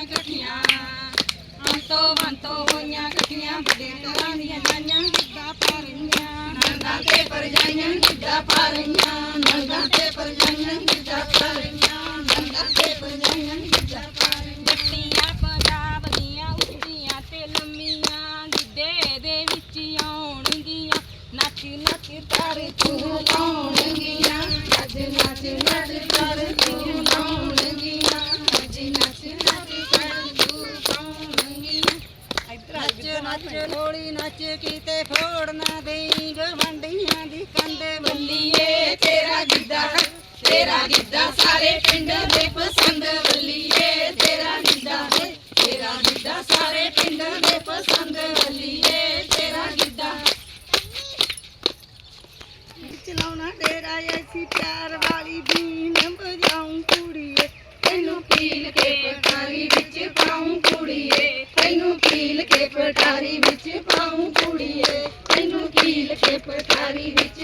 ਹੋਈਆਂ ਇਕੱਠੀਆਂ ਅੰਤੋ ਬੰਤੋ ਹੋਈਆਂ ਇਕੱਠੀਆਂ ਬੜੇ ਤਰ੍ਹਾਂ ਦੀਆਂ ਜਾਈਆਂ, ਗਿੱਧਾ ਪਾ ਰਹੀਆਂ। ਨੰਗਾ ਤੇ ਪਰਜਾਈਆਂ ਗਿੱਧਾ ਪਾ ਰਹੀਆਂ। ਨੰਗਾ ਤੇ ਪਰਜਾਈਆਂ ਗਿੱਧਾ ਪਾ ਰਹੀਆਂ। ਨੰਗਾ ਤੇ ਪਰਜਾਈਆਂ ਗਿੱਧਾ ਪਾ ਰਹੀਆਂ। ਜੱਟੀਆਂ ਪੰਜਾਬ ਦੀਆਂ ਉੱਚੀਆਂ ਤੇ ਲੰਮੀਆਂ, ਗਿੱਧੇ ਦੇ ਵਿੱਚ ਆਉਣਗੀਆਂ। ਨੱਚ ਨੱਚ ਕਰ ਤੂੰ ਲਾਉਣਗੀਆਂ ਅੱਜ ਨੱਚ ਨੱਚ ਕਰ ਤੂੰ ਨੱਚ ਨੱਚ ਨੱਚ ਕੀਤੇ ਫੋੜ ਨਾ ਦੇਈ। ਗਵੰਡੀਆਂ ਦੀ ਕੰਡੇ ਬੱਲੀਏ ਤੇਰਾ ਗਿੱਧਾ ਤੇਰਾ ਗਿੱਧਾ ਸਾਰੇ ਪਿੰਡ ਦੇ ਪਸੰਦ ਪਟਾਰੀ ਵਿੱਚ ਪਾਉਂ ਕੁੜੀਏ ਤੈਨੂੰ ਕੀ ਲਖੇ ਪਟਾਰੀ ਵਿੱਚ